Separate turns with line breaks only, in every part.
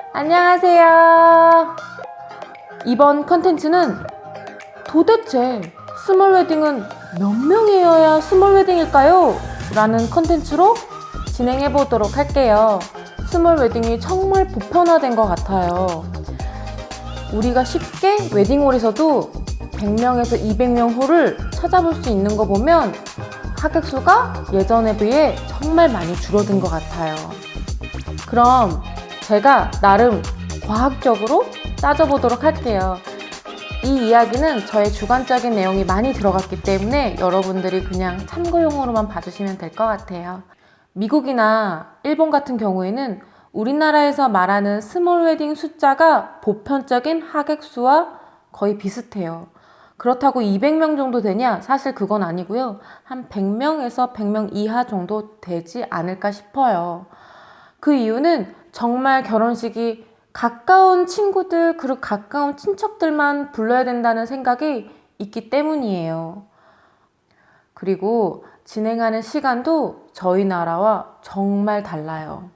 안녕하세요. 이번 컨텐츠는 도대체 스몰 웨딩은 몇 명이어야 스몰 웨딩일까요? 라는 컨텐츠로 진행해 보도록 할게요. 스몰 웨딩이 정말 보편화된 것 같아요. 우리가 쉽게 웨딩홀에서도 100명에서 200명 홀을 찾아볼 수 있는 거 보면 하객 수가 예전에 비해 정말 많이 줄어든 것 같아요. 그럼 제가 나름 과학적으로 따져보도록 할게요. 이 이야기는 저의 주관적인 내용이 많이 들어갔기 때문에 여러분들이 그냥 참고용으로만 봐주시면 될 것 같아요. 미국이나 일본 같은 경우에는 우리나라에서 말하는 스몰 웨딩 숫자가 보편적인 하객 수와 거의 비슷해요. 그렇다고 200명 정도 되냐? 사실 그건 아니고요. 한 100명에서 100명 이하 정도 되지 않을까 싶어요. 그 이유는 정말 결혼식이 가까운 친구들 그리고 가까운 친척들만 불러야 된다는 생각이 있기 때문이에요. 그리고 진행하는 시간도 저희 나라와 정말 달라요.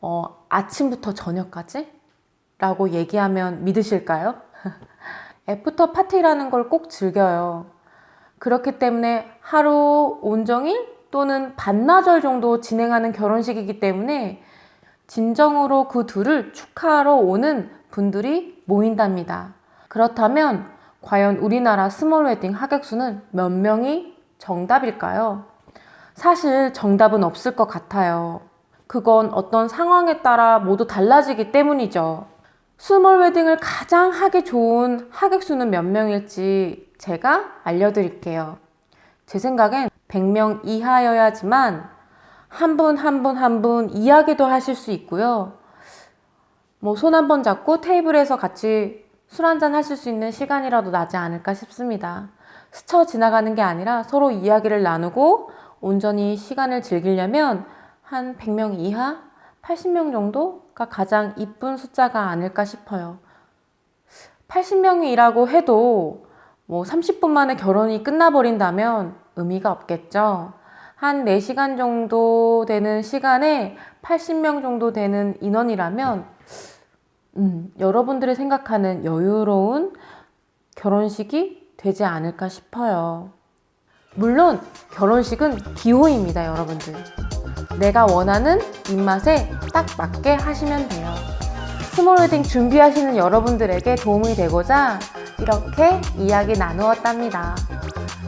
어, 아침부터 저녁까지? 라고 얘기하면 믿으실까요? 애프터 파티라는 걸 꼭 즐겨요. 그렇기 때문에 하루 온종일 또는 반나절 정도 진행하는 결혼식이기 때문에 진정으로 그 둘을 축하하러 오는 분들이 모인답니다. 그렇다면 과연 우리나라 스몰 웨딩 하객 수는 몇 명이 정답일까요? 사실 정답은 없을 것 같아요. 그건 어떤 상황에 따라 모두 달라지기 때문이죠. 스몰 웨딩을 가장 하기 좋은 하객 수는 몇 명일지 제가 알려드릴게요. 제 생각엔 100명 이하여야지만 한 분 한 분 한 분 이야기도 하실 수 있고요. 뭐 손 한 번 잡고 테이블에서 같이 술 한잔 하실 수 있는 시간이라도 나지 않을까 싶습니다. 스쳐 지나가는 게 아니라 서로 이야기를 나누고 온전히 시간을 즐기려면 한 100명 이하, 80명 정도가 가장 이쁜 숫자가 아닐까 싶어요. 80명이라고 해도 뭐 30분 만에 결혼이 끝나버린다면 의미가 없겠죠. 한 4시간 정도 되는 시간에 80명 정도 되는 인원이라면, 음, 여러분들이 생각하는 여유로운 결혼식이 되지 않을까 싶어요. 물론, 결혼식은 기호입니다, 여러분들. 내가 원하는 입맛에 딱 맞게 하시면 돼요. 스몰 웨딩 준비하시는 여러분들에게 도움이 되고자 이렇게 이야기 나누었답니다.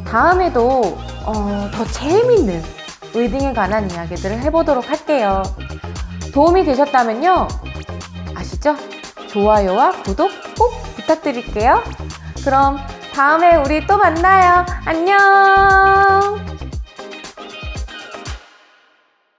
다음에도 어, 더 재미있는 웨딩에 관한 이야기들을 해보도록 할게요. 도움이 되셨다면요. 아시죠? 좋아요와 구독 꼭 부탁드릴게요. 그럼 다음에 우리 또 만나요. 안녕!